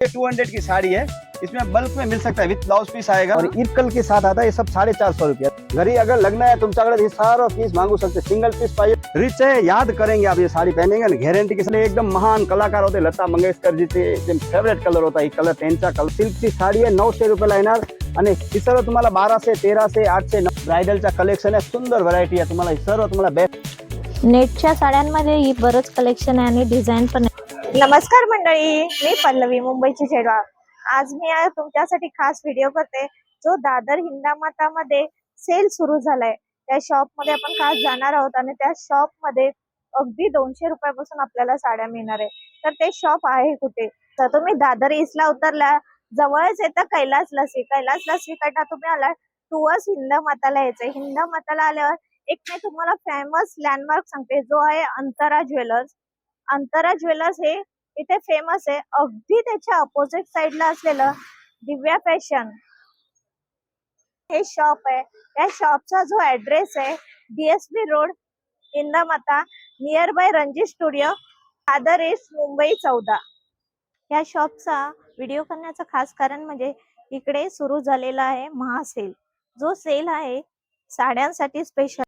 ये two hundred की साड़ी है। इसमें बल्क में मिल सकता है विथ ब्लाउज पीस आएगा। और इरकल के साथ आता है ये सब साढ़े चार सौ रुपया। घरी अगर लगना है तुमच्याकडे हे सारा पीस मांगू सकते सिंगल पीस पाहिजे रिच है याद करेंगे आप ये साड़ी पहनेंगे ना। गॅरंटी के लिए एकदम महान कलाकार होते लता मंगेशकर जीचे फेवरेट कलर होता है कलर त्यांचा कलर सिल्कची साडी आहे नऊशे रुपयाला येणार आणि ही सर्व तुम्हाला बाराशे तेराशे आठशे ब्रायडलच्या कलेक्शन आहे सुंदर व्हरायटी आहे तुम्हाला ही सर्व तुम्हाला बेस्ट नेटच्या साड्यांमध्ये ही बरंच कलेक्शन आहे आणि डिझाईन पण नमस्कार मंडळी मी पल्लवी मुंबईची झेडवा आज मी तुमच्यासाठी खास व्हिडिओ करते जो दादर हिंदामातामध्ये सेल सुरू झालाय. त्या शॉपमध्ये आपण खास जाणार आहोत आणि त्या शॉपमध्ये अगदी दोनशे रुपयापासून आपल्याला साड्या मिळणार आहे तर ते शॉप आहे कुठे? तर तुम्ही दादर ईस्टला उतरला जवळच येतं कैलास लसी कैलास लसीकडनं तुम्ही आला टुवर्स हिंदमाताला यायचंय. हिंदमाताला आल्यावर एक मी तुम्हाला फेमस लँडमार्क सांगते जो आहे अंतरा ज्वेलर्स अंतरा ज्वेलर्स हे इथे फेमस आहे. अगदी त्याच्या अपोजिट साइडला असलेलं दिव्या फॅशन हे शॉप आहे. या शॉपचा जो ऍड्रेस आहे DSB road Indamata near by Ranjit studio Dadar east Mumbai चौदा. या शॉपचा व्हिडिओ करण्याचं खास कारण म्हणजे इकडे सुरू झालेला आहे महासेल. जो सेल आहे साड्यांसाठी स्पेशल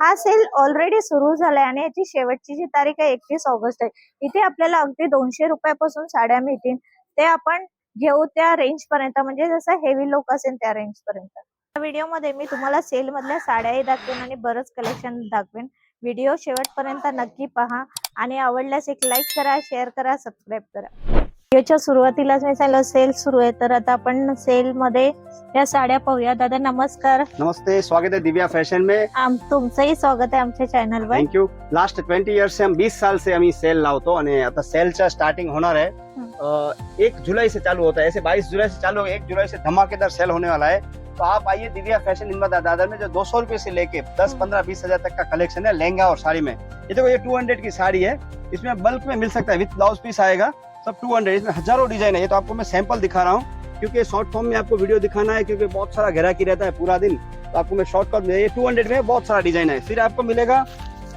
हा सेल ऑलरेडी सुरू झालाय आणि याची शेवटची जी तारीख आहे एकतीस ऑगस्ट आहे. इथे आपल्याला अगदी दोनशे रुपयापासून साड्या मिळतील. ते आपण घेऊ त्या रेंज पर्यंत म्हणजे जसं हेवी लोक असेल त्या रेंज पर्यंत. या व्हिडिओमध्ये मी तुम्हाला सेल मधल्या साड्याही दाखवेन आणि बरंच कलेक्शन दाखवेन. व्हिडिओ शेवटपर्यंत नक्की पहा आणि आवडल्यास एक लाईक करा शेअर करा सबस्क्राईब करा. व्हिडिओच्या सुरुवातीलाच मी सांगितलं सेल सुरू आहे. तर आता आपण सेल मध्ये या साड्या पाहूया. दादा नमस्कार. नमस्ते स्वागत है दिव्या फैशन में. आम तुमचंही स्वागत आहे आमच्या चॅनलवर thank you last twenty years से हम 20 साल से आम्ही सेल लावतो आणि आता सेलच्या स्टार्टिंग होणार आहे. अं, एक जुलाई से चालू होता है ऐसे 22 जुलाई से चालू होगा एक जुलाई से धमाकेदार सेल होने वाला है. तो आप आइए दिव्या फैशन इनमें दादर में जो दो सौ रुपए से लेके दस पंद्रह बीस हजार तक का कलेक्शन है लहंगा और साड़ी में। ये देखो ये टू हंड्रेड की साड़ी है। इसमें बल्क में मिल सकता है विथ ब्लाउज पीस आएगा। सब टू हंड्रेड इसमें हज़ारों डिज़ाइन है। ये तो आपको मैं सैंपल दिखा रहा हूँ क्योंकि शॉर्ट फॉर्म में आपको वीडियो दिखाना है क्योंकि बहुत सारा ग्राहकी रहता है पूरा दिन। तो आपको मैं शॉर्टकट में ये टू हंड्रेड में बहुत सारा डिज़ाइन है। फिर आपको मिलेगा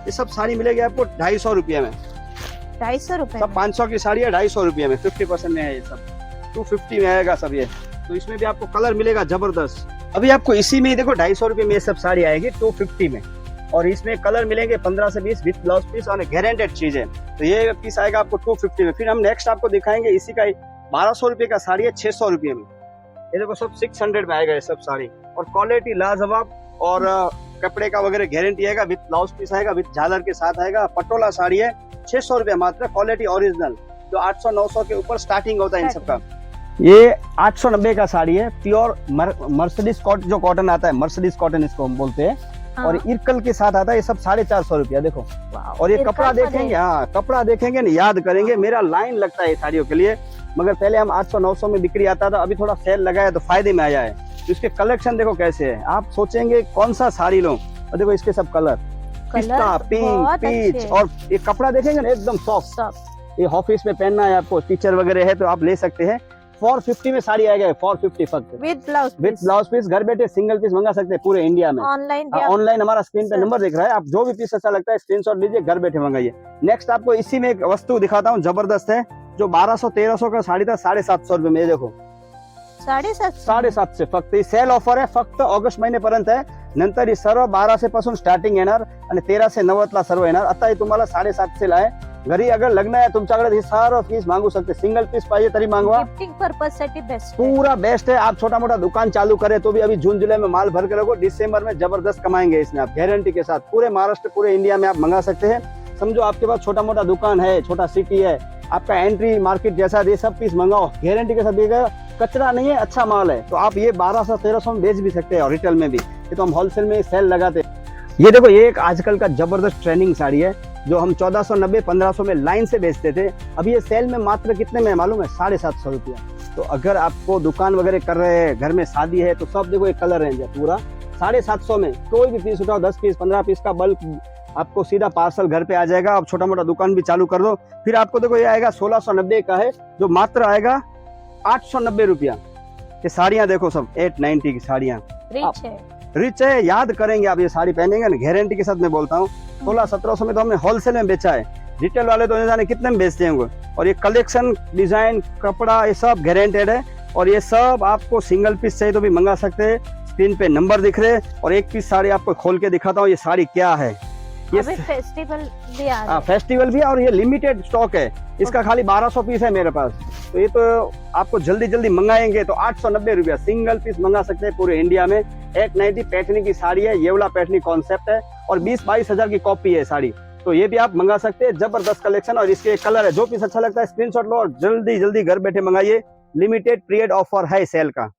ये सब साड़ी मिलेगी आपको ढाई सौ रुपये में। ढाई सौ रुपये सब पाँच सौ की साड़ी है ढाई सौ रुपये में फिफ्टी परसेंट में है ये सब। टू फिफ्टी में आएगा सब ये। तो इसमें भी आपको कलर मिलेगा ज़बरदस्त। अभी आपको इसी में देखो ढाई सौ रुपये में ये सब साड़ी आएगी टू फिफ्टी में। और इसमें कलर मिलेंगे पंद्रह से बीस विथ ब्लाउज पीस और गारंटेड चीज़। है तो ये पीस आएगा आपको टू फिफ्टी में। फिर हम नेक्स्ट आपको दिखाएँगे इसी का बारह सौ रुपये का साड़ी है, छह सौ रुपये में। ये देखो सब सिक्स हंड्रेड में आएगा ये सब साड़ी। और क्वालिटी लाजवाब और कपड़े का वगैरह गारंटी आएगा, विथ ब्लाउज पीस आएगा, विथ झालर के साथ आएगा। पटोला साड़ी है, छह सौ रुपये मात्र क्वालिटी ओरिजिनल जो आठ सौ, नौ सौ के ऊपर स्टार्टिंग होता है इन सबका। ये आठ सौ नब्बे का साड़ी है प्योर मर्सिडीज कॉटन जो कॉटन आता है मर्सिडीज कॉटन इसको हम बोलते हैं। और इरकल के साथ आता है ये सब साढ़े चार सौ रुपया देखो। और ये कपड़ा देखेंगे हाँ कपड़ा देखेंगे ना याद करेंगे मेरा लाइन लगता है ये साड़ियों के लिए मगर पहले हम 800 900 में बिक्री आता था अभी थोड़ा सेल लगा है तो फ़ायदे में आया है। तो इसके कलेक्शन देखो कैसे है। आप सोचेंगे कौन सा साड़ी लो? और देखो इसके सब कलर। पिस्ता पिंक पीच और ये कपड़ा देखेंगे ना एकदम सॉफ्ट ये ऑफ़िस में पहनना है आपको टीचर वगैरह है तो आप ले सकते हैं। फोर फिफ्टी में साड़ी आएगा फोर फिफ्टी फक्त। With blouse with blouse piece घर बैठे सिंगल पीस मंगा सकते हैं पूरे इंडिया में। ऑनलाइन हाँ, ऑनलाइन हमारा स्क्रीन पे नंबर दिख रहा है आप जो भी पीस अच्छा लगता है स्क्रीनशॉट लीजिए घर बैठे मंगाइए। नेक्स्ट आपको इसी में एक वस्तु दिखाता हूँ ज़बरदस्त है जो बारह सौ तेरह सौ का साड़ी था साढ़े सात सौ रुपए में देखो। साढ़े सात सातशे फक्त ही सेल ऑफ़र आहे फक्त ऑगस्ट महिन्यापर्यंत आहे नंतर ही सर्व बाराशे पासून स्टार्टिंग येणार आणि तेराशे नव्वद ला सर्व येणार आता ही तुम्हाला साडेसातशे ला आहे घरी अगर लग्न आहे तुमच्याकडे ही सर्व पीस मागू शकते सिंगल पीस पाहिजे तरी मागवा। गिफ्टिंग पर्पज साठी बेस्ट पूरा बेस्ट है आप छोटा मोटा दुकान चालू करे तो भी अभी जून जुलाई में माल भर के रखो दिसंबर में ज़बरदस्त कमाएँगे इसमें आप गारंटी के साथ। पूरे महाराष्ट्र पूरे इंडिया में आप मंगा सकते हैं। समझो आपके पास छोटा मोटा दुकान है छोटा सिटी है आपका एंट्री मार्केट जैसा ये सब पीस मंगाओ गारंटी के साथ दिएगा कचरा नहीं है अच्छा माल है। तो आप ये बारह सौ तेरह सौ में बेच भी सकते हैं और रिटेल में भी। ये तो हम होलसेल में सेल लगाते हैं। ये देखो ये एक आजकल का ज़बरदस्त ट्रेंडिंग साड़ी है। जो हम चौदह सौ नब्बे पंद्रह सौ में लाइन से बेचते थे अभी ये सेल में मात्र कितने में मालूम है? साढ़े सात सौ रुपया। तो अगर आपको दुकान वगैरह कर रहे हैं घर में शादी है तो सब देखो एक कलर रेंज है पूरा। साढ़े सात सौ में कोई भी पीस उठाओ दस पीस पंद्रह पीस का बल्क आपको सीधा पार्सल घर पे आ जाएगा। आप छोटा मोटा दुकान भी चालू कर दो। फिर आपको देखो ये आएगा सोलह सौ नब्बे का है जो मात्र आएगा आठ सौ नब्बे रुपया। ये साड़ियाँ देखो सब एट नाइनटी की साड़ियाँ। रिच है। रिच है याद करेंगे आप ये साड़ी पहनेंगे ना गारंटी के साथ मैं बोलता हूँ। सोलह सत्रह सौ में तो हमने होलसेल में बेचा है। रिटेल वाले तो जाने कितने में बेचते हैं उनको और ये कलेक्शन डिज़ाइन कपड़ा ये सब गारंटेड है। और ये सब आपको सिंगल पीस चाहिए तो भी मंगा सकते हैं। स्क्रीन पे नंबर दिख रहे हैं और एक पीस साड़ी आपको खोल के दिखाता हूँ ये साड़ी क्या है। ये फेस्टिवल भी आ रहा हाँ है। फेस्टिवल भी और ये लिमिटेड स्टॉक है। इसका खाली 1200 पीस है मेरे पास। तो ये तो आपको जल्दी जल्दी मंगाएँगे तो आठ सौ नब्बे रुपया सिंगल पीस मंगा सकते हैं पूरे इंडिया में। एक नाइटी पैठनी की साड़ी है ये वाला पैठनी कॉन्सेप्ट है। और बीस बाईस हज़ार की कॉपी है साड़ी। तो ये भी आप मंगा सकते हैं, ज़बरदस्त कलेक्शन और इसके कलर है, जो पीस अच्छा लगता है स्क्रीनशॉट लो और जल्दी जल्दी घर बैठे मंगाइए। लिमिटेड पीरियड ऑफ़र है सेल का।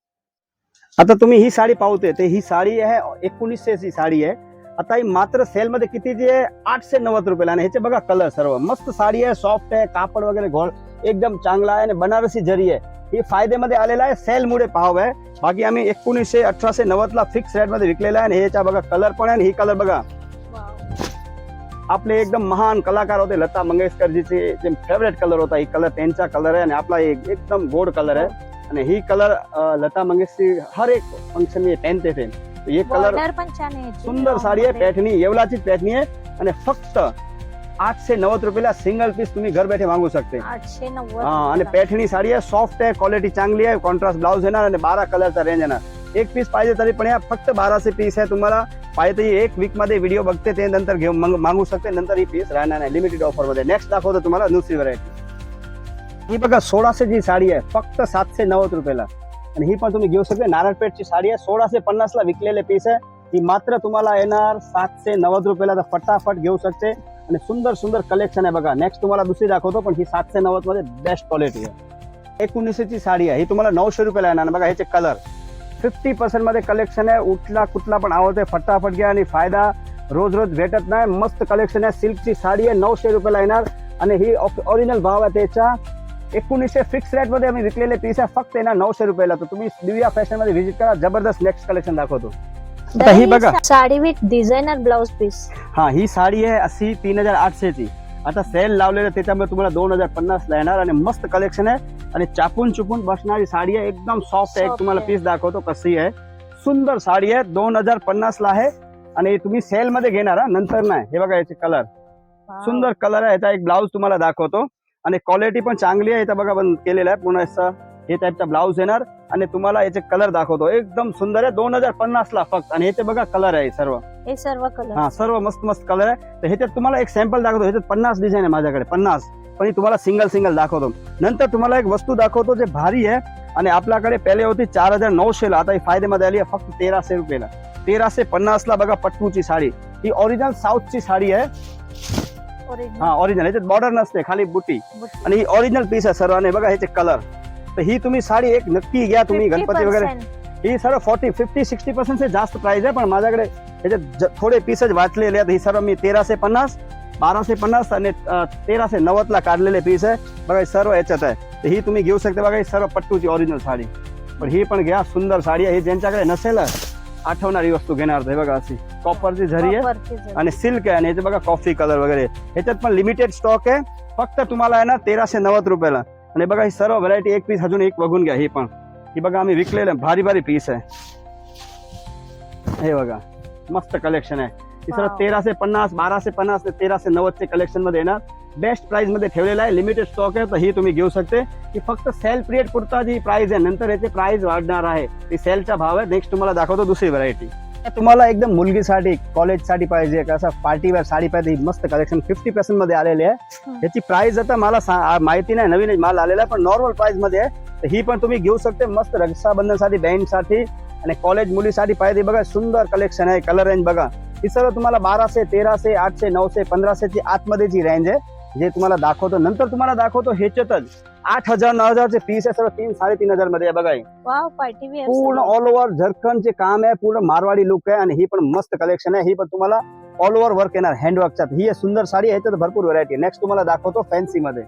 आता तुम्ही ही साडी पावते ते ही साडी आहे एकोणीसशेची साडी आहे आता ही मात्र सेल मध्ये कितीची आहे आठशे नव्वद रुपयाला आणि ह्याचे बघा कलर सर्व। मस्त साडी आहे सॉफ्ट आहे कापड वगैरे घोळ एकदम चांगला आणि बनारसी जरी ही। फायदेमध्ये आलेला आहे सेलमुळे भाव आहे बाकी आम्ही एकोणीसशे अठराशे नव्वद ला फिक्स रेट विकलेला आहे आणि ह्याच्या कलर आणि ही कलर बघा। आपले एकदम महान कलाकार होते लता मंगेशकरजीचे जे फेवरेट कलर होता ही कलर त्यांचा कलर आहे आणि आपला एक एकदम गोड कलर आहे आणि ही कलर लता मंगेशकर हर एक फंक्शन में पहनते थे तो ये कलर. सुंदर साडी आहे. पॅठणी येवलाचीच पॅठणी आहे आणि फक्त आठशे नव्वद रुपयाला सिंगल पीस तुम्ही घर बैठे मागू शकते हा आणि. पॅठणी साडी आहे सॉफ्ट आहे क्वालिटी चांगली आहे कॉन्ट्रास्ट ब्लाउज येणार आणि बारा कलरचा रेंज येणार एक पीस पाहिजे तरी पण या फक्त बाराशे पीस आहे. तुम्हाला पाहिजे तरी ही एक वीकमध्ये व्हिडिओ बघते ते नंतर घेऊन मागू शकते नंतर ही पीस राहणार नाही. लिमिटेड ऑफरमध्ये. नेक्स्ट दाखवतो तुम्हाला दुसरी व्हरायटी ही बघा सोळाशे जी साडी आहे. फक्त सातशे नव्वद रुपयाला. आणि ही पण तुम्ही घेऊ शकते. नारळपेठची साडी आहे. सोळाशे पन्नास ला विकलेले पीस आहे. ही मात्र तुम्हाला येणार सातशे नव्वद रुपयाला. तर फटाफट घेऊ शकते. आणि सुंदर सुंदर कलेक्शन आहे बघा. नेक्स्ट तुम्हाला दुसरी दाखवतो पण ही सातशे नव्वदमध्ये बेस्ट क्वालिटी आहे. एकोणीसशेची साडी आहे. ही तुम्हाला नऊशे रुपयाला येणार. बघा ह्याचे कलर फिफ्टी पर्सेंटमध्ये कलेक्शन आहे. उठला कुठला पण आवडते फटाफट घ्या आणि फायदा. रोज रोज भेटत नाही. मस्त कलेक्शन आहे. सिल्कची साडी आहे नऊशे रुपयाला येणार. आणि ही ओरिजिनल भाव आहे त्याच्या. एकोणीसशे फिक्स रेटमध्ये आम्ही विकलेले पीस आहे. फक्त येणार नऊशे रुपयाला. तर तुम्ही दिव्या फॅशनमध्ये व्हिजिट करा. जबरदस्त नेक्स्ट कलेक्शन दाखवतो. ही बघा. Sari with designer blouse piece हा ही साडी आहे अशी तीन हजार आठशेची. आता सेल लावलेलं त्याच्यामुळे तुम्हाला दोन हजार पन्नास ला येणार आणि मस्त कलेक्शन आहे. आणि चापून चुपून बसणारी साडी आहे एकदम सॉफ्ट आहे. तुम्हाला. पीस दाखवतो कशी आहे. सुंदर साडी आहे दोन हजार पन्नास ला आहे. आणि तुम्ही सेल मध्ये घेणार हा? नंतर नाही. हे बघा याचे कलर सुंदर कलर आहे. याचा एक ब्लाऊज तुम्हाला दाखवतो. आणि क्वालिटी पण चांगली आहे. इथं बघा पण केलेलं आहे. असं हे टाईपचा ब्लाऊज येणार आणि तुम्हाला याचे कलर दाखवतो. एकदम सुंदर आहे. दोन हजार पन्नास ला फक्त. आणि याचे बघा कलर आहे सर्व. हे सर्व कलर हा सर्व मस्त मस्त कलर आहे. तर ह्याच्यात तुम्हाला एक सॅम्पल दाखवतो. ह्याच्यात पन्नास डिझाईन आहे माझ्याकडे. पन्नास. पण ही तुम्हाला सिंगल सिंगल दाखवतो. नंतर तुम्हाला एक वस्तू दाखवतो जे भारी आहे. आणि आपल्याकडे पहिले होती चार हजार नऊशे ला आता ही फायदेमध्ये आली आहे फक्त तेराशे रुपयाला. तेराशे पन्नास ला बघा पट्टूची साडी. ही ओरिजिनल साऊथची साडी आहे. हा ओरिजिनल ह्याच्यात बॉर्डर नसते खाली बुटी. आणि ही ओरिजिनल पीस आहे सर्व आणि बघा ह्याचे कलर तर ही तुम्ही साडी एक नक्की घ्या तुम्ही गणपती वगैरे. ही सर्व फॉर्टी फिफ्टी सिक्स्टी पर्सेंट जास्त प्राइस आहे पण माझ्याकडे ह्याच्यात ज- थोडे पीसच वाचलेले आहेत. ही सर्व मी तेराशे पन्नास बाराशे पन्नास आणि तेराशे नव्वद ला काढलेले पीस आहे. बघा सर्व याच्यात आहे. तर ही तुम्ही घेऊ शकता बघा ही सर्व पट्टूची ओरिजिनल साडी. पण ही पण घ्या सुंदर साडी आहे. ही ज्यांच्याकडे नसेल आठवणारी वस्तू घेणार हे बघा अशी. कॉपरची झरी आहे आणि सिल्क आहे आणि याचे बघा कॉफी कलर वगैरे. ह्याच्यात पण लिमिटेड स्टॉक आहे. फक्त तुम्हाला आहे ना तेराशे नव्वद रुपयाला. आणि बघा ही सर्व व्हरायटी एक पीस अजून एक बघून घ्या ही पण. ही बघा आम्ही विकलेलं. भारी भारी पीस आहे. हे बघा मस्त कलेक्शन आहे. ही सर्व Wow. तेराशे पन्नास बाराशे पन्नास ते तेराशे नव्वदचे कलेक्शनमध्ये येणार. बेस्ट प्राइसमध्ये ठेवलेला आहे लिमिटेड स्टॉक आहे तर ही तुम्ही घेऊ शकते. ही फक्त सेल पिरियड पुरता जी प्राइस आहे नंतर याचे प्राइस वाढणार आहे. ती सेलचा भाव आहे नेक्स्ट तुम्हाला दाखवतो दुसरी व्हरायटी तुम्हाला एकदम मुलगीसाठी कॉलेजसाठी पाहिजे का असं पार्टीवेअर साडी पाहिजे मस्त कलेक्शन फिफ्टी पर्सेंटमध्ये आलेली आहे. याची प्राइस आता मला माहिती नाही नवीन माल आलेला आहे पण नॉर्मल प्राइसमध्ये आहे. तर ही पण तुम्ही घेऊ शकते मस्त रक्षाबंधनसाठी बँडसाठी आणि कॉलेज मुलीसाठी पाहिजे. बघा सुंदर कलेक्शन आहे कलर रेंज बघा. ही सर्व तुम्हाला बाराशे तेराशे आठशे नऊशे पंधराशेची आतमध्येची रेंज आहे जे तुम्हाला दाखवतो नंतर तुम्हाला दाखवतो ह्याच्यातच आठ हजार नऊ हजारचे पीस आहे सर्व तीन साडेतीन हजारमध्ये बघा पूर्ण ऑल ओव्हर झरखनचे काम आहे पूर्ण मारवाडी लुक आहे आणि ही पण मस्त कलेक्शन आहे. ही पण तुम्हाला ऑल ओव्हर वर्क येणार हँडवर्कच्या ही सुंदर साडी आहे ह्याच्यात भरपूर व्हरायटी नेक्स्ट तुम्हाला दाखवतो फॅन्सी मध्ये.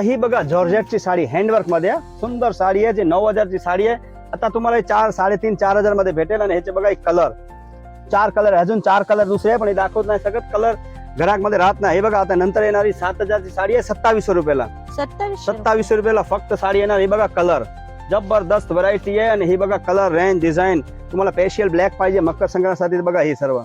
ही बघा जॉर्जेटची साडी हँडवर्कमध्ये. सुंदर साडी आहे जी नऊ हजारची साडी आहे. आता तुम्हाला चार साडेतीन चार हजारमध्ये भेटेल आणि ह्याचे बघा एक कलर चार कलर अजून चार कलर दुसरे पण हे दाखवत नाही सगळं. कलर घरामध्ये राहत नाही. हे बघा आता नंतर येणारी सात हजारची साडी आहे सत्तावीसशे रुपयाला. सत्तावीस सत्तावीसशे रुपयाला फक्त साडी येणार. ही बघा कलर जबरदस्त व्हरायटी आहे आणि ही बघा कलर रेंज डिझाईन तुम्हाला पेशियल ब्लॅक पाहिजे मकर संक्रांतीसाठी बघा हे सर्व.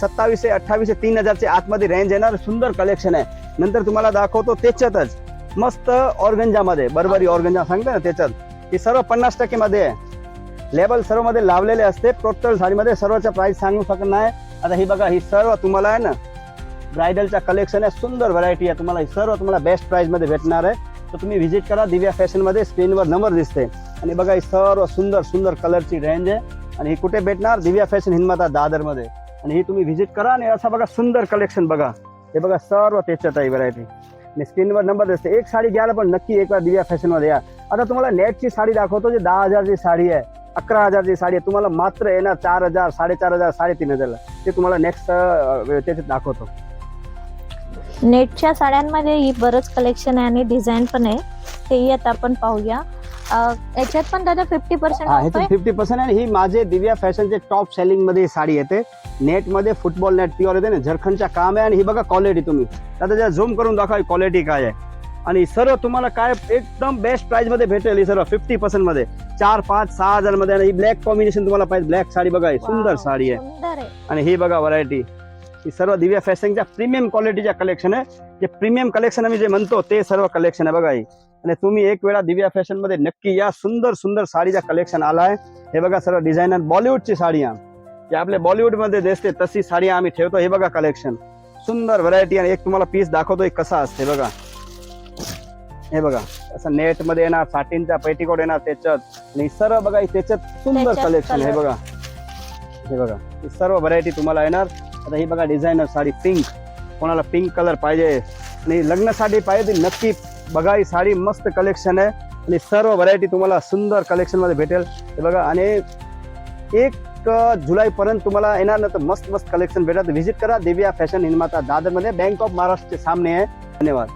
सत्तावीसशे अठ्ठावीसशे तीन हजारचे आतमध्ये रेंज येणार. सुंदर कलेक्शन आहे. नंतर तुम्हाला दाखवतो त्याच्यातच. मस्त ऑर्गंजामध्ये बरबरी ऑर्गंजा सांगते ना त्याच्यात. ही सर्व पन्नास टक्के मध्ये आहे. लेबल सर्वमध्ये लावलेले असते. टोटल साडीमध्ये सर्वचा प्राइस सांगू शकत नाही. आता ही बघा ही सर्व तुम्हाला आहे ना ब्रायडलचा कलेक्शन आहे सुंदर व्हरायटी आहे. तुम्हाला सर्व तुम्हाला बेस्ट प्राईजमध्ये भेटणार आहे. तर तुम्ही व्हिजिट करा दिव्या फॅशनमध्ये स्क्रीनवर नंबर दिसते. आणि बघा ही सर्व सुंदर सुंदर कलरची रेंज आहे. आणि ही कुठे भेटणार? दिव्या फॅशन हिंदमाता दादरमध्ये आणि ही तुम्ही व्हिजिट करा आणि असं बघा सुंदर कलेक्शन बघा. हे बघा सर्व त्याच्यात आहे व्हरायटी आणि स्क्रीनवर नंबर दिसते. एक साडी घ्यायला पण नक्की एकदा दिव्या फॅशनमध्ये या. आता तुम्हाला नेटची साडी दाखवतो जे दहा हजारची साडी आहे. अकरा हजारची साडी आहे. तुम्हाला मात्र येणार चार हजार साडेचार हजार साडेतीन हजारला. ते तुम्हाला नेक्स्ट त्याच्यात दाखवतो. नेटच्या साड्यांमध्ये ही बरंच कलेक्शन आहे आणि डिझाईन पण आहे. तेही आता आपण पाहूया. याच्यात पण दादा फिफ्टी पर्सेंट हा फिफ्टी पर्सेंट आहे? आणि ही माझे दिव्या फॅशनचे टॉप सेलिंगमध्ये साडी येते. नेटमध्ये फुटबॉल नेट प्युअर येते ना झरखंडच्या काम आहे आणि ही बघा क्वालिटी तुम्ही. आता जर झूम करून दाखवा क्वालिटी काय आहे. आणि सर्व तुम्हाला काय एकदम बेस्ट प्राइसमध्ये भेटेल ही सर्व फिफ्टी पर्सेंटमध्ये. चार पाच सहा हजारमध्ये आणि ही ब्लॅक कॉम्बिनेशन तुम्हाला पाहिजे. ब्लॅक साडी बघा सुंदर साडी आहे. आणि ही बघा व्हरायटी ही सर्व दिव्या फॅशनच्या प्रीमियम क्वालिटीच्या कलेक्शन आहे जे प्रीमियम कलेक्शन आम्ही जे म्हणतो ते सर्व कलेक्शन आहे बघा ही आणि तुम्ही एक वेळा दिव्या फॅशनमध्ये नक्की या सुंदर सुंदर साडीचा कलेक्शन आलाय हे बघा सर्व डिझायनर बॉलिवूडची साडी आहे जे आपल्या बॉलिवूडमध्ये दिसते तशी साडी आम्ही ठेवतो हे बघा कलेक्शन सुंदर व्हरायटी आणि एक तुम्हाला पीस दाखवतो एक कसा असते बघा हे बघा असं नेटमध्ये येणार साटीनचा पेटीकोट येणार त्याच्यात आणि सर्व बघा त्याच्यात सुंदर कलेक्शन हे. बघा हे बघा ही सर्व व्हरायटी तुम्हाला येणार आता ही बघा डिझायनर साडी पिंक कोणाला पिंक कलर पाहिजे आणि लग्नासाठी पाहिजे ती नक्की बघा ही साडी मस्त कलेक्शन आहे. आणि सर्व व्हरायटी तुम्हाला सुंदर कलेक्शनमध्ये भेटेल. हे बघा आणि एक जुलैपर्यंत तुम्हाला येणार ना तर मस्त मस्त कलेक्शन भेटत व्हिजिट करा दिव्या फॅशन निर्माता दादरमध्ये. बँक ऑफ महाराष्ट्रचे सामने आहे. धन्यवाद.